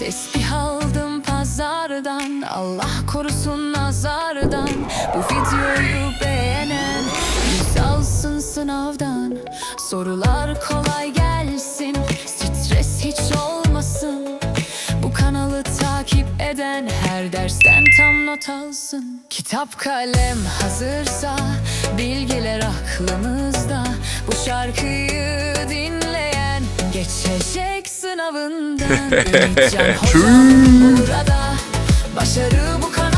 Tesbih aldım pazardan Allah korusun nazardan. Bu videoyu beğenen Yüz alsın sınavdan. Sorular kolay gelsin Stres hiç olmasın. Bu kanalı takip eden Her dersten tam not alsın. Kitap kalem hazırsa Bilgiler aklımızda. Bu şarkıyı dinleyen Geçecek sınavından Ümitcan hocam burada Başarı bu kanalda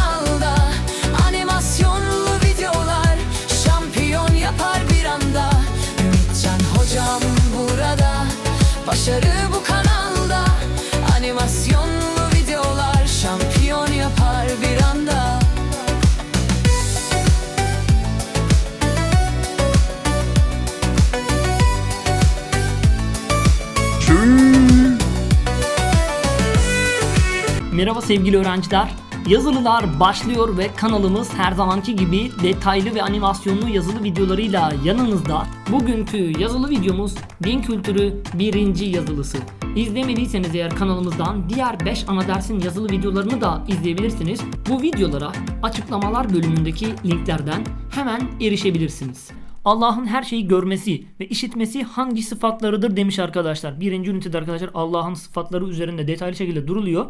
Merhaba sevgili öğrenciler. Yazılılar başlıyor ve kanalımız her zamanki gibi detaylı ve animasyonlu yazılı videolarıyla yanınızda. Bugünkü yazılı videomuz Din Kültürü 1. yazılısı. İzlemediyseniz eğer kanalımızdan diğer 5 ana dersin yazılı videolarını da izleyebilirsiniz. Bu videolara açıklamalar bölümündeki linklerden hemen erişebilirsiniz. Allah'ın her şeyi görmesi ve işitmesi hangi sıfatlarıdır demiş arkadaşlar. Birinci ünitede arkadaşlar Allah'ın sıfatları üzerinde detaylı şekilde duruluyor.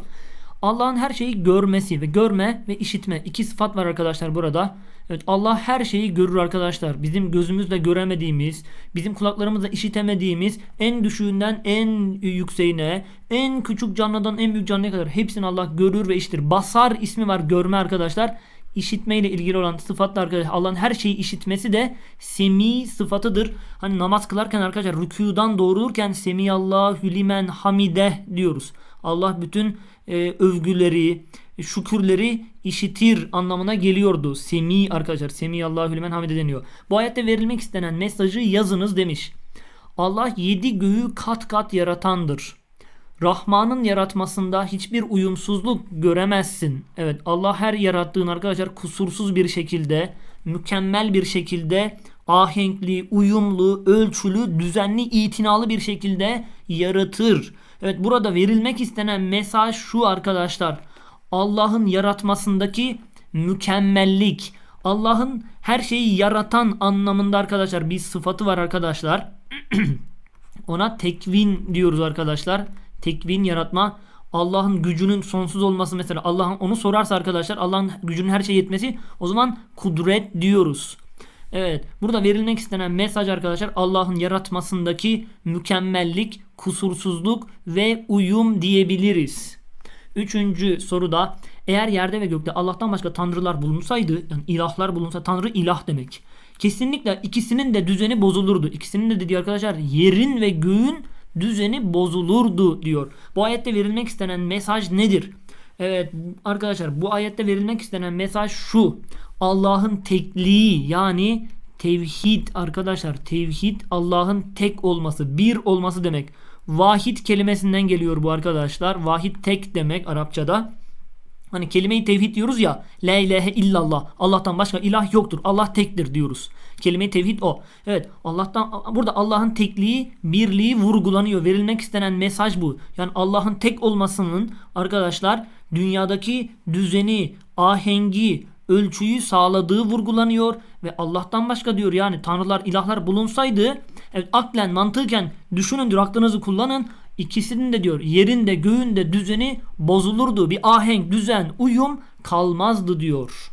Allah'ın her şeyi görmesi ve görme ve işitme iki sıfat var arkadaşlar burada. Evet Allah her şeyi görür arkadaşlar. Bizim gözümüzle göremediğimiz, bizim kulaklarımızla işitemediğimiz en düşüğünden en yükseğine, en küçük canlıdan en büyük canlıya kadar hepsini Allah görür ve işitir. Basar ismi var görme arkadaşlar. İşitme ile ilgili olan sıfatlar arkadaşlar Allah'ın her şeyi işitmesi de semi sıfatıdır. Hani namaz kılarken arkadaşlar rükudan doğrulurken semiyallahu limen hamide diyoruz. Allah bütün e, övgüleri, şükürleri işitir anlamına geliyordu. Semi arkadaşlar. Semi Allahu limen hamide deniyor. Bu ayette verilmek istenen mesajı yazınız demiş. Allah yedi göğü kat kat yaratandır. Rahman'ın yaratmasında hiçbir uyumsuzluk göremezsin. Evet Allah her yarattığın arkadaşlar kusursuz bir şekilde, mükemmel bir şekilde, ahenkli, uyumlu, ölçülü, düzenli, itinalı bir şekilde yaratır. Evet burada verilmek istenen mesaj şu arkadaşlar. Allah'ın yaratmasındaki mükemmellik. Allah'ın her şeyi yaratan anlamında arkadaşlar bir sıfatı var arkadaşlar. Ona tekvin diyoruz arkadaşlar. Tekvin yaratma. Allah'ın gücünün sonsuz olması mesela Allah'ın onu sorarsa arkadaşlar Allah'ın gücünün her şeye yetmesi o zaman kudret diyoruz. Evet burada verilmek istenen mesaj arkadaşlar Allah'ın yaratmasındaki mükemmellik, kusursuzluk ve uyum diyebiliriz. Üçüncü soruda eğer yerde ve gökte Allah'tan başka tanrılar bulunsaydı yani ilahlar bulunsa tanrı ilah demek. Kesinlikle ikisinin de düzeni bozulurdu. İkisinin de dediği arkadaşlar yerin ve göğün düzeni bozulurdu diyor. Bu ayette verilmek istenen mesaj nedir? Evet arkadaşlar bu ayette verilmek istenen mesaj şu. Allah'ın tekliği yani tevhid arkadaşlar tevhid Allah'ın tek olması bir olması demek. Vahid kelimesinden geliyor bu arkadaşlar. Vahid tek demek Arapçada. Hani kelimeyi tevhid diyoruz ya. La ilahe illallah. Allah'tan başka ilah yoktur. Allah tektir diyoruz. Kelime-i tevhid o. Evet Allah'tan burada Allah'ın tekliği, birliği vurgulanıyor. Verilmek istenen mesaj bu. Yani Allah'ın tek olmasının arkadaşlar dünyadaki düzeni, ahengi, ölçüyü sağladığı vurgulanıyor ve Allah'tan başka diyor yani tanrılar, ilahlar bulunsaydı evet aklen, mantıken düşünün diyor aklınızı kullanın İkisinin de diyor yerinde göğünde düzeni bozulurdu. Bir ahenk, düzen, uyum kalmazdı diyor.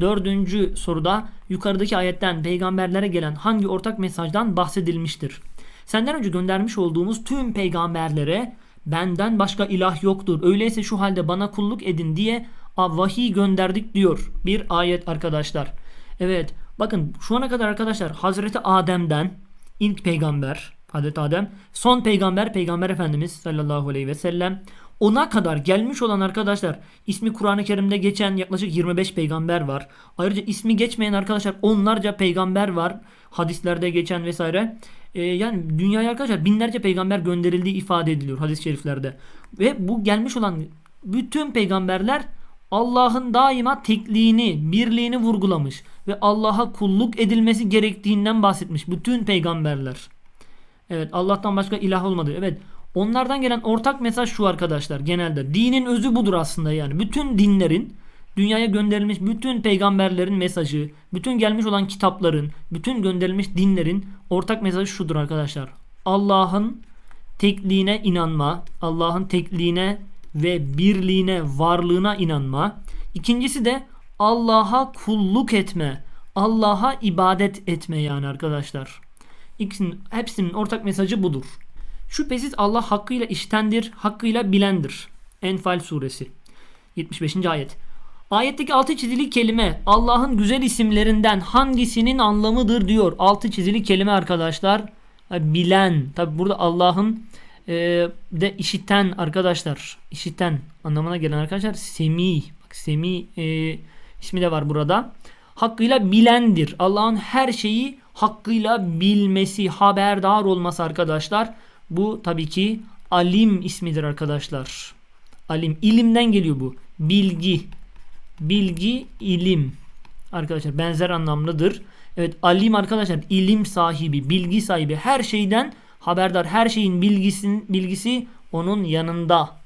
Dördüncü soruda yukarıdaki ayetten peygamberlere gelen hangi ortak mesajdan bahsedilmiştir? Senden önce göndermiş olduğumuz tüm peygamberlere benden başka ilah yoktur. Öyleyse şu halde bana kulluk edin diye vahiy gönderdik diyor. Bir ayet arkadaşlar. Evet bakın şu ana kadar arkadaşlar Hazreti Adem'den ilk peygamber Hazreti Adem son peygamber peygamber efendimiz sallallahu aleyhi ve sellem ona kadar gelmiş olan arkadaşlar ismi Kur'an-ı Kerim'de geçen yaklaşık 25 peygamber var. Ayrıca ismi geçmeyen arkadaşlar onlarca peygamber var. Hadislerde geçen vesaire. Ee, yani dünyaya arkadaşlar binlerce peygamber gönderildiği ifade ediliyor hadis-i şeriflerde. Ve bu gelmiş olan bütün peygamberler Allah'ın daima tekliğini, birliğini vurgulamış ve Allah'a kulluk edilmesi gerektiğinden bahsetmiş bütün peygamberler. Evet Allah'tan başka ilah olmadı. Evet Onlardan gelen ortak mesaj şu arkadaşlar genelde. Dinin özü budur aslında yani. Bütün dinlerin dünyaya gönderilmiş bütün peygamberlerin mesajı, bütün gelmiş olan kitapların, bütün gönderilmiş dinlerin ortak mesajı şudur arkadaşlar. Allah'ın tekliğine inanma, Allah'ın tekliğine ve birliğine, varlığına inanma. İkincisi de Allah'a kulluk etme, Allah'a ibadet etme yani arkadaşlar. İkisinin, hepsinin ortak mesajı budur. Şüphesiz Allah hakkıyla iştendir, hakkıyla bilendir. Enfal suresi 75. ayet. Ayetteki altı çizili kelime Allah'ın güzel isimlerinden hangisinin anlamıdır diyor. Altı çizili kelime arkadaşlar. Bilen. Tabi burada Allah'ın e, de işiten arkadaşlar. İşiten anlamına gelen arkadaşlar. Semi. Bak Semi e, ismi de var burada. Hakkıyla bilendir. Allah'ın her şeyi hakkıyla bilmesi, haberdar olması arkadaşlar. Bu tabii ki alim ismidir arkadaşlar. Alim. ilimden geliyor bu. Bilgi. Bilgi, ilim. Arkadaşlar benzer anlamlıdır. Evet alim arkadaşlar ilim sahibi, bilgi sahibi her şeyden haberdar. Her şeyin bilgisin, bilgisi onun yanında.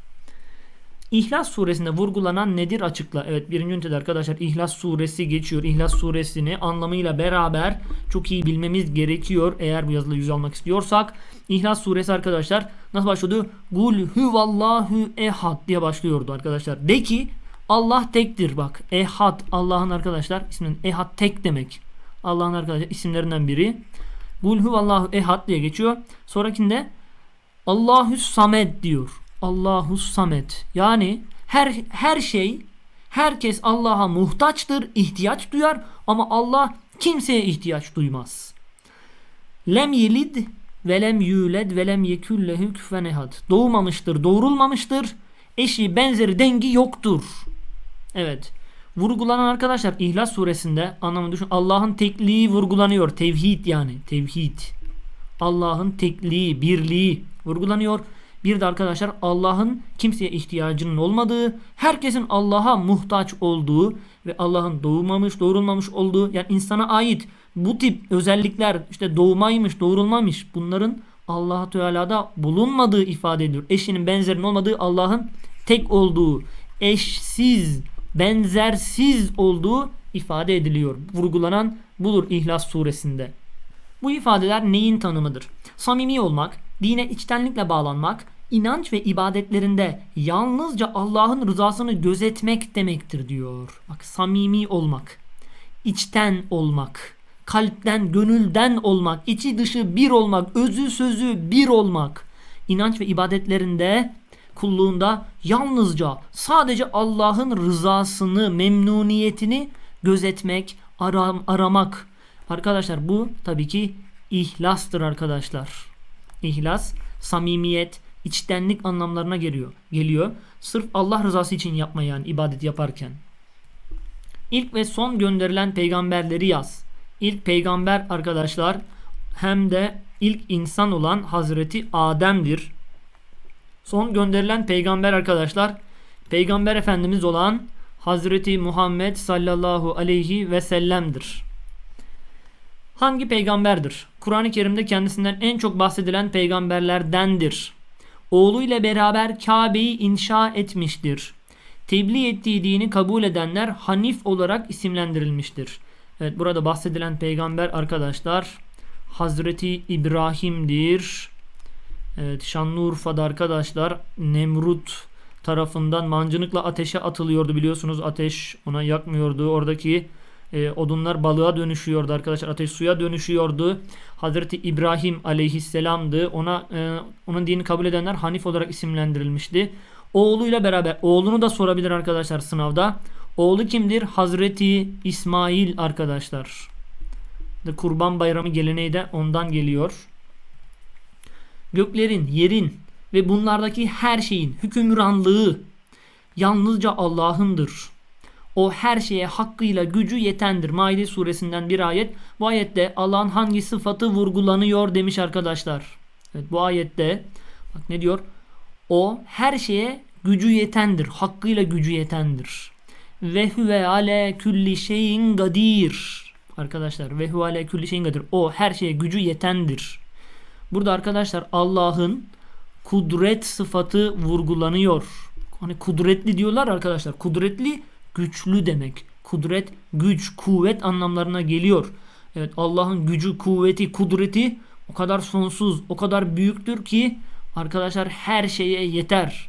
İhlas suresinde vurgulanan nedir açıkla. Evet birinci ünitede arkadaşlar İhlas suresi geçiyor. İhlas suresini anlamıyla beraber çok iyi bilmemiz gerekiyor. Eğer bu yazılı yüz almak istiyorsak. İhlas suresi arkadaşlar nasıl başlıyordu? Gul huvallahu ehad diye başlıyordu arkadaşlar. De ki Allah tektir bak. Ehad Allah'ın arkadaşlar isminin ehad tek demek. Allah'ın arkadaşlar isimlerinden biri. Kul huvallahu ehad diye geçiyor. Sonrakinde Allahü samed diyor. Allahu samed. Yani her her şey herkes Allah'a muhtaçtır, ihtiyaç duyar ama Allah kimseye ihtiyaç duymaz. Lem yelid ve lem yuled ve lem yekullehu küfen ehad. Doğmamıştır, doğurulmamıştır. Eşi, benzeri, dengi yoktur. Evet. Vurgulanan arkadaşlar İhlas suresinde anlamını düşün. Allah'ın tekliği vurgulanıyor. Tevhid yani. Tevhid. Allah'ın tekliği, birliği vurgulanıyor. Bir de arkadaşlar Allah'ın kimseye ihtiyacının olmadığı, herkesin Allah'a muhtaç olduğu ve Allah'ın doğmamış, doğurulmamış olduğu yani insana ait bu tip özellikler işte doğmaymış, doğurulmamış bunların Allah Teala'da bulunmadığı ifade ediyor. Eşinin benzerinin olmadığı Allah'ın tek olduğu, eşsiz, benzersiz olduğu ifade ediliyor. Vurgulanan budur İhlas suresinde. Bu ifadeler neyin tanımıdır? Samimi olmak, dine içtenlikle bağlanmak, inanç ve ibadetlerinde yalnızca Allah'ın rızasını gözetmek demektir diyor. Bak samimi olmak, içten olmak, kalpten, gönülden olmak, içi dışı bir olmak, özü sözü bir olmak. İnanç ve ibadetlerinde kulluğunda yalnızca sadece Allah'ın rızasını, memnuniyetini gözetmek, aram, aramak. Arkadaşlar bu tabii ki ihlastır arkadaşlar. İhlas, samimiyet, içtenlik anlamlarına geliyor. Geliyor. Sırf Allah rızası için yapma yani ibadet yaparken. İlk ve son gönderilen peygamberleri yaz. İlk peygamber arkadaşlar hem de ilk insan olan Hazreti Adem'dir. Son gönderilen peygamber arkadaşlar peygamber efendimiz olan Hazreti Muhammed sallallahu aleyhi ve sellem'dir. Hangi peygamberdir? Kur'an-ı Kerim'de kendisinden en çok bahsedilen peygamberlerdendir. Oğluyla beraber Kabe'yi inşa etmiştir. Tebliğ ettiği dini kabul edenler Hanif olarak isimlendirilmiştir. Evet burada bahsedilen peygamber arkadaşlar Hazreti İbrahim'dir. Evet Şanlıurfa'da arkadaşlar Nemrut tarafından mancınıkla ateşe atılıyordu biliyorsunuz ateş ona yakmıyordu. Oradaki e, odunlar balığa dönüşüyordu arkadaşlar. Ateş suya dönüşüyordu. Hazreti İbrahim aleyhisselamdı. Ona e, onun dinini kabul edenler Hanif olarak isimlendirilmişti. Oğluyla beraber oğlunu da sorabilir arkadaşlar sınavda. Oğlu kimdir? Hazreti İsmail arkadaşlar. Kurban bayramı geleneği de ondan geliyor. Göklerin, yerin ve bunlardaki her şeyin hükümranlığı yalnızca Allah'ındır. O her şeye hakkıyla gücü yetendir. Maide suresinden bir ayet. Bu ayette Allah'ın hangi sıfatı vurgulanıyor demiş arkadaşlar. Evet, bu ayette bak ne diyor? O her şeye gücü yetendir. Hakkıyla gücü yetendir. Ve huve ale külli şeyin gadir. Arkadaşlar ve huve ale külli şeyin gadir. O her şeye gücü yetendir. Burada arkadaşlar Allah'ın kudret sıfatı vurgulanıyor. Hani kudretli diyorlar arkadaşlar. Kudretli güçlü demek. Kudret, güç, kuvvet anlamlarına geliyor. Evet Allah'ın gücü, kuvveti, kudreti o kadar sonsuz, o kadar büyüktür ki arkadaşlar her şeye yeter.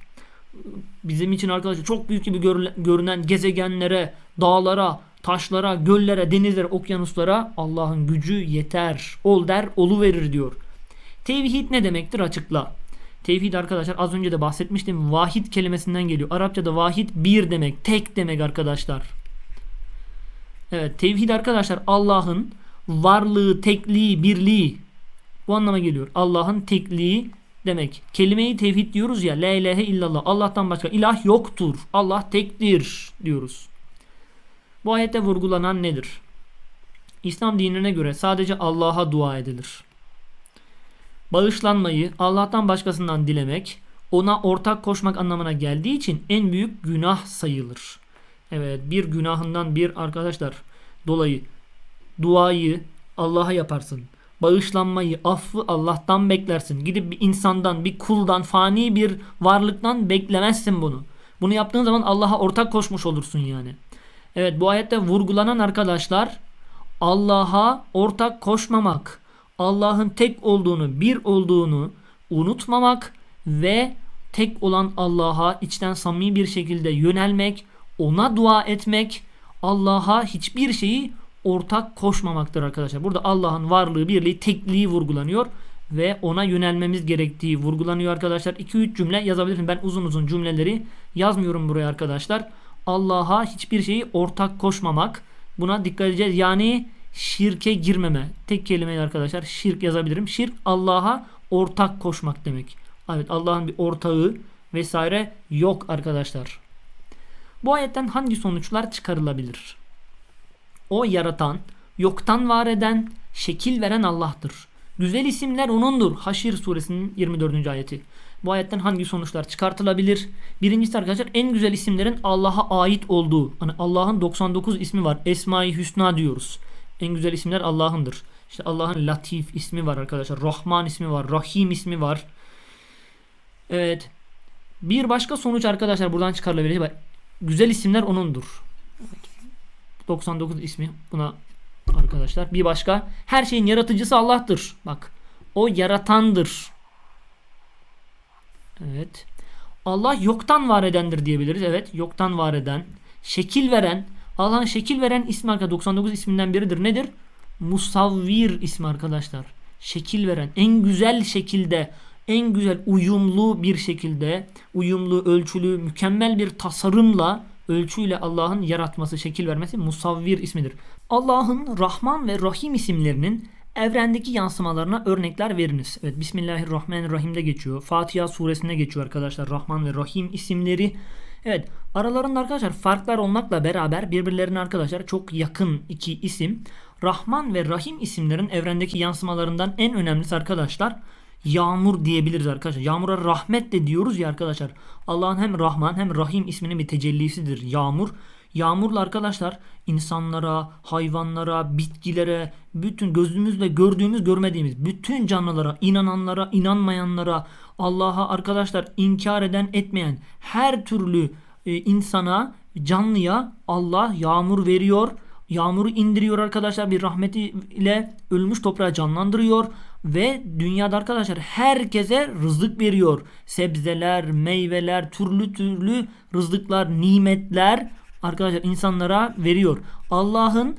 Bizim için arkadaşlar çok büyük gibi görünen gezegenlere, dağlara, taşlara, göllere, denizlere, okyanuslara Allah'ın gücü yeter. Ol der, olu verir diyor. Tevhid ne demektir açıkla. Tevhid arkadaşlar az önce de bahsetmiştim. Vahid kelimesinden geliyor. Arapçada vahid bir demek, tek demek arkadaşlar. Evet, tevhid arkadaşlar Allah'ın varlığı, tekliği, birliği bu anlama geliyor. Allah'ın tekliği demek. Kelimeyi tevhid diyoruz ya. La ilahe illallah. Allah'tan başka ilah yoktur. Allah tektir diyoruz. Bu ayette vurgulanan nedir? İslam dinine göre sadece Allah'a dua edilir. Bağışlanmayı Allah'tan başkasından dilemek, ona ortak koşmak anlamına geldiği için en büyük günah sayılır. Evet, bir günahından bir arkadaşlar dolayı duayı Allah'a yaparsın. Bağışlanmayı, affı Allah'tan beklersin. Gidip bir insandan, bir kuldan, fani bir varlıktan beklemezsin bunu. Bunu yaptığın zaman Allah'a ortak koşmuş olursun yani. Evet bu ayette vurgulanan arkadaşlar Allah'a ortak koşmamak, Allah'ın tek olduğunu, bir olduğunu unutmamak ve tek olan Allah'a içten samimi bir şekilde yönelmek, ona dua etmek, Allah'a hiçbir şeyi ortak koşmamaktır arkadaşlar. Burada Allah'ın varlığı, birliği, tekliği vurgulanıyor ve ona yönelmemiz gerektiği vurgulanıyor arkadaşlar. 2-3 cümle yazabilirim. Ben uzun uzun cümleleri yazmıyorum buraya arkadaşlar. Allah'a hiçbir şeyi ortak koşmamak. Buna dikkat edeceğiz. Yani şirke girmeme. Tek kelimeyle arkadaşlar şirk yazabilirim. Şirk Allah'a ortak koşmak demek. Evet Allah'ın bir ortağı vesaire yok arkadaşlar. Bu ayetten hangi sonuçlar çıkarılabilir? O yaratan, yoktan var eden, şekil veren Allah'tır. Güzel isimler O'nundur. Haşir suresinin 24. ayeti. Bu ayetten hangi sonuçlar çıkartılabilir? Birincisi arkadaşlar en güzel isimlerin Allah'a ait olduğu. Hani Allah'ın 99 ismi var. Esma-i Hüsna diyoruz. En güzel isimler Allah'ındır. İşte Allah'ın Latif ismi var arkadaşlar. Rahman ismi var. Rahim ismi var. Evet. Bir başka sonuç arkadaşlar buradan çıkarılabilir. Güzel isimler O'nundur. 99 ismi buna arkadaşlar. Bir başka her şeyin yaratıcısı Allah'tır. Bak o yaratandır. Evet. Allah yoktan var edendir diyebiliriz. Evet yoktan var eden. Şekil veren. Allah'ın şekil veren ismi arkadaşlar 99 isminden biridir. Nedir? Musavvir ismi arkadaşlar. Şekil veren. En güzel şekilde en güzel uyumlu bir şekilde uyumlu, ölçülü, mükemmel bir tasarımla ölçüyle Allah'ın yaratması, şekil vermesi musavvir ismidir. Allah'ın Rahman ve Rahim isimlerinin evrendeki yansımalarına örnekler veriniz. Evet Bismillahirrahmanirrahim'de geçiyor. Fatiha suresinde geçiyor arkadaşlar Rahman ve Rahim isimleri. Evet aralarında arkadaşlar farklar olmakla beraber birbirlerine arkadaşlar çok yakın iki isim. Rahman ve Rahim isimlerin evrendeki yansımalarından en önemlisi arkadaşlar yağmur diyebiliriz arkadaşlar. Yağmura rahmet de diyoruz ya arkadaşlar. Allah'ın hem Rahman hem Rahim isminin bir tecellisidir yağmur. Yağmurla arkadaşlar insanlara, hayvanlara, bitkilere, bütün gözümüzle gördüğümüz, görmediğimiz bütün canlılara, inananlara, inanmayanlara, Allah'a arkadaşlar inkar eden, etmeyen her türlü e, insana, canlıya Allah yağmur veriyor. Yağmuru indiriyor arkadaşlar bir rahmetiyle ölmüş toprağı canlandırıyor ve dünyada arkadaşlar herkese rızık veriyor. Sebzeler, meyveler, türlü türlü rızıklar, nimetler arkadaşlar insanlara veriyor. Allah'ın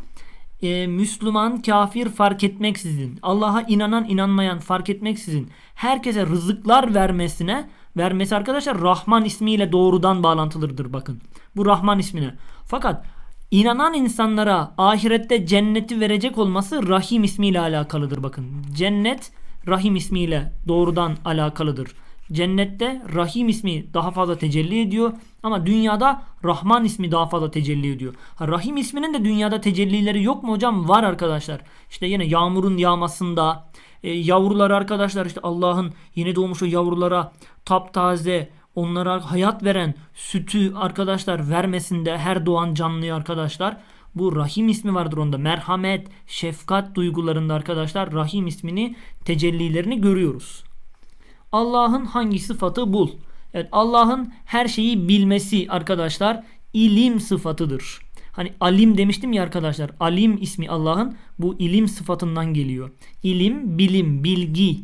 e, Müslüman, kafir fark etmeksizin, Allah'a inanan, inanmayan fark etmeksizin herkese rızıklar vermesine vermesi arkadaşlar Rahman ismiyle doğrudan bağlantılıdır bakın. Bu Rahman ismine. Fakat İnanan insanlara ahirette cenneti verecek olması Rahim ismiyle alakalıdır bakın. Cennet Rahim ismiyle doğrudan alakalıdır. Cennette Rahim ismi daha fazla tecelli ediyor ama dünyada Rahman ismi daha fazla tecelli ediyor. Ha, Rahim isminin de dünyada tecellileri yok mu hocam? Var arkadaşlar. İşte yine yağmurun yağmasında, e, yavrular arkadaşlar işte Allah'ın yeni doğmuş o yavrulara taptaze onlara hayat veren sütü arkadaşlar vermesinde her doğan canlıya arkadaşlar bu Rahim ismi vardır onda. Merhamet, şefkat duygularında arkadaşlar Rahim ismini tecellilerini görüyoruz. Allah'ın hangi sıfatı bul. Evet Allah'ın her şeyi bilmesi arkadaşlar ilim sıfatıdır. Hani alim demiştim ya arkadaşlar. Alim ismi Allah'ın bu ilim sıfatından geliyor. İlim, bilim, bilgi.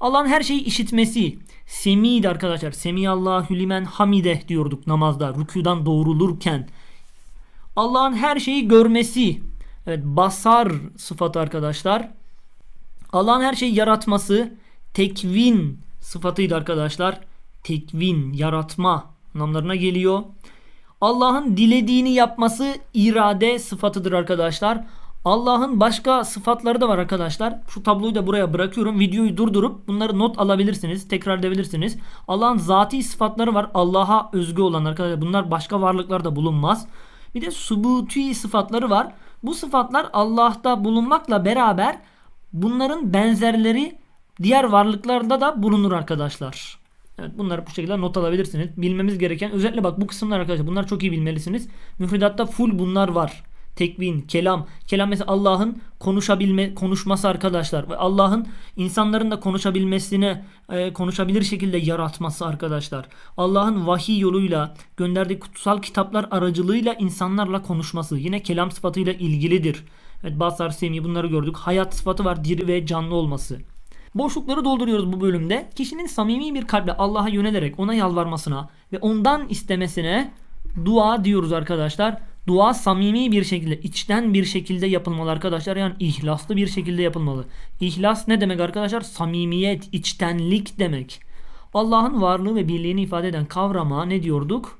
Allah'ın her şeyi işitmesi. Semiydi arkadaşlar. Semiyallahu limen hamideh diyorduk namazda. Rükudan doğrulurken. Allah'ın her şeyi görmesi. Evet basar sıfatı arkadaşlar. Allah'ın her şeyi yaratması. Tekvin sıfatıydı arkadaşlar. Tekvin, yaratma anlamlarına geliyor. Allah'ın dilediğini yapması irade sıfatıdır arkadaşlar. Allah'ın başka sıfatları da var arkadaşlar. Şu tabloyu da buraya bırakıyorum. Videoyu durdurup bunları not alabilirsiniz. Tekrar edebilirsiniz. Allah'ın zati sıfatları var. Allah'a özgü olan arkadaşlar. Bunlar başka varlıklarda bulunmaz. Bir de subuti sıfatları var. Bu sıfatlar Allah'ta bulunmakla beraber bunların benzerleri diğer varlıklarda da bulunur arkadaşlar. Evet bunları bu şekilde not alabilirsiniz. Bilmemiz gereken özellikle bak bu kısımlar arkadaşlar bunlar çok iyi bilmelisiniz. Müfredatta full bunlar var. Tekvin, kelam. Kelam mesela Allah'ın konuşabilme konuşması arkadaşlar ve Allah'ın insanların da konuşabilmesine e, konuşabilir şekilde yaratması arkadaşlar. Allah'ın vahiy yoluyla gönderdiği kutsal kitaplar aracılığıyla insanlarla konuşması yine kelam sıfatıyla ilgilidir. Evet basar, semi bunları gördük. Hayat sıfatı var diri ve canlı olması. Boşlukları dolduruyoruz bu bölümde. Kişinin samimi bir kalple Allah'a yönelerek ona yalvarmasına ve ondan istemesine dua diyoruz arkadaşlar. Dua samimi bir şekilde, içten bir şekilde yapılmalı arkadaşlar. Yani ihlaslı bir şekilde yapılmalı. İhlas ne demek arkadaşlar? Samimiyet, içtenlik demek. Allah'ın varlığı ve birliğini ifade eden kavrama ne diyorduk?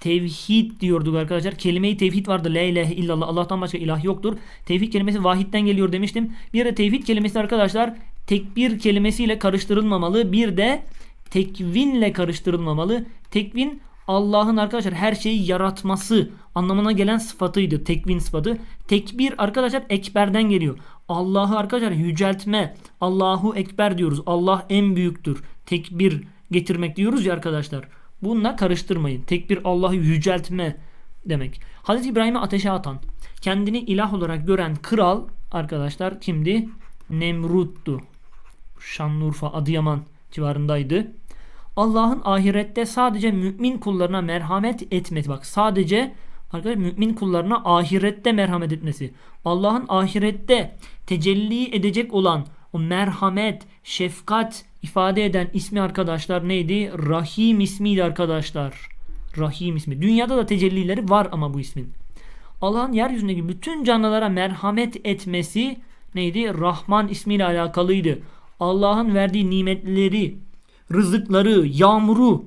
Tevhid diyorduk arkadaşlar. Kelime-i tevhid vardı. La ilahe illallah. Allah'tan başka ilah yoktur. Tevhid kelimesi vahitten geliyor demiştim. Bir de tevhid kelimesi arkadaşlar tekbir kelimesiyle karıştırılmamalı. Bir de tekvinle karıştırılmamalı. Tekvin Allah'ın arkadaşlar her şeyi yaratması anlamına gelen sıfatıydı. Tekvin sıfatı. Tekbir arkadaşlar ekberden geliyor. Allah'ı arkadaşlar yüceltme. Allahu ekber diyoruz. Allah en büyüktür. Tekbir getirmek diyoruz ya arkadaşlar. Bununla karıştırmayın. Tekbir Allah'ı yüceltme demek. Hazreti İbrahim'i ateşe atan, kendini ilah olarak gören kral arkadaşlar kimdi? Nemrut'tu. Şanlıurfa, Adıyaman civarındaydı. Allah'ın ahirette sadece mümin kullarına merhamet etmesi. Bak sadece arkadaşlar mümin kullarına ahirette merhamet etmesi. Allah'ın ahirette tecelli edecek olan o merhamet, şefkat ifade eden ismi arkadaşlar neydi? Rahim ismiydi arkadaşlar. Rahim ismi. Dünyada da tecellileri var ama bu ismin. Allah'ın yeryüzündeki bütün canlılara merhamet etmesi neydi? Rahman ismiyle alakalıydı. Allah'ın verdiği nimetleri, rızıkları, yağmuru,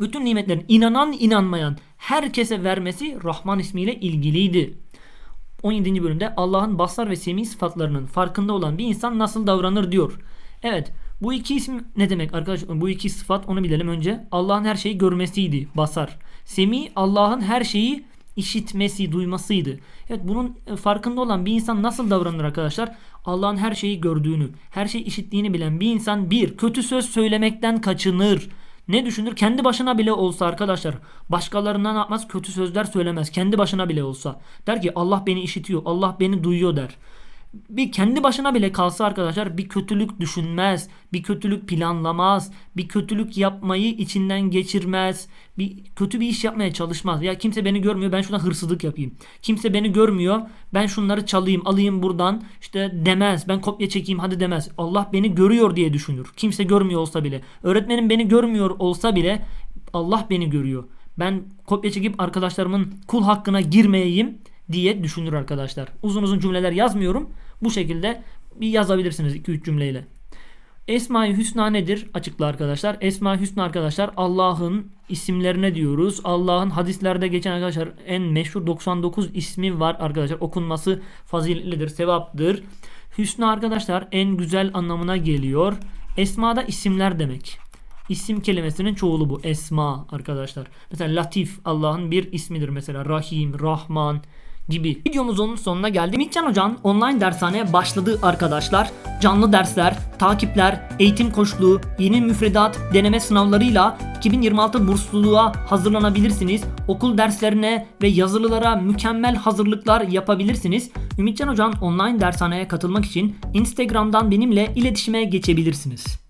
bütün nimetlerin inanan inanmayan herkese vermesi Rahman ismiyle ilgiliydi. 17. bölümde Allah'ın basar ve semi sıfatlarının farkında olan bir insan nasıl davranır diyor. Evet bu iki isim ne demek arkadaşlar? Bu iki sıfat onu bilelim önce. Allah'ın her şeyi görmesiydi basar. Semi Allah'ın her şeyi işitmesi, duymasıydı. Evet bunun e, farkında olan bir insan nasıl davranır arkadaşlar? Allah'ın her şeyi gördüğünü, her şeyi işittiğini bilen bir insan bir, kötü söz söylemekten kaçınır. Ne düşünür? Kendi başına bile olsa arkadaşlar. Başkalarından yapmaz? Kötü sözler söylemez. Kendi başına bile olsa. Der ki Allah beni işitiyor, Allah beni duyuyor der bir kendi başına bile kalsa arkadaşlar bir kötülük düşünmez, bir kötülük planlamaz, bir kötülük yapmayı içinden geçirmez, bir kötü bir iş yapmaya çalışmaz. Ya kimse beni görmüyor ben şuna hırsızlık yapayım. Kimse beni görmüyor ben şunları çalayım alayım buradan işte demez. Ben kopya çekeyim hadi demez. Allah beni görüyor diye düşünür. Kimse görmüyor olsa bile. Öğretmenim beni görmüyor olsa bile Allah beni görüyor. Ben kopya çekip arkadaşlarımın kul hakkına girmeyeyim diye düşünür arkadaşlar. Uzun uzun cümleler yazmıyorum. Bu şekilde bir yazabilirsiniz 2-3 cümleyle. Esma-i Hüsna nedir? Açıkla arkadaşlar. Esma-i Hüsna arkadaşlar Allah'ın isimlerine diyoruz. Allah'ın hadislerde geçen arkadaşlar en meşhur 99 ismi var arkadaşlar. Okunması faziletlidir, sevaptır. Hüsna arkadaşlar en güzel anlamına geliyor. Esma da isimler demek. İsim kelimesinin çoğulu bu. Esma arkadaşlar. Mesela Latif Allah'ın bir ismidir mesela. Rahim, Rahman, gibi. Videomuzun sonuna geldik. Ümitcan Hoca'nın online dershaneye başladı arkadaşlar. Canlı dersler, takipler, eğitim koçluğu, yeni müfredat, deneme sınavlarıyla 2026 bursluluğa hazırlanabilirsiniz. Okul derslerine ve yazılılara mükemmel hazırlıklar yapabilirsiniz. Ümitcan Hoca'nın online dershaneye katılmak için Instagram'dan benimle iletişime geçebilirsiniz.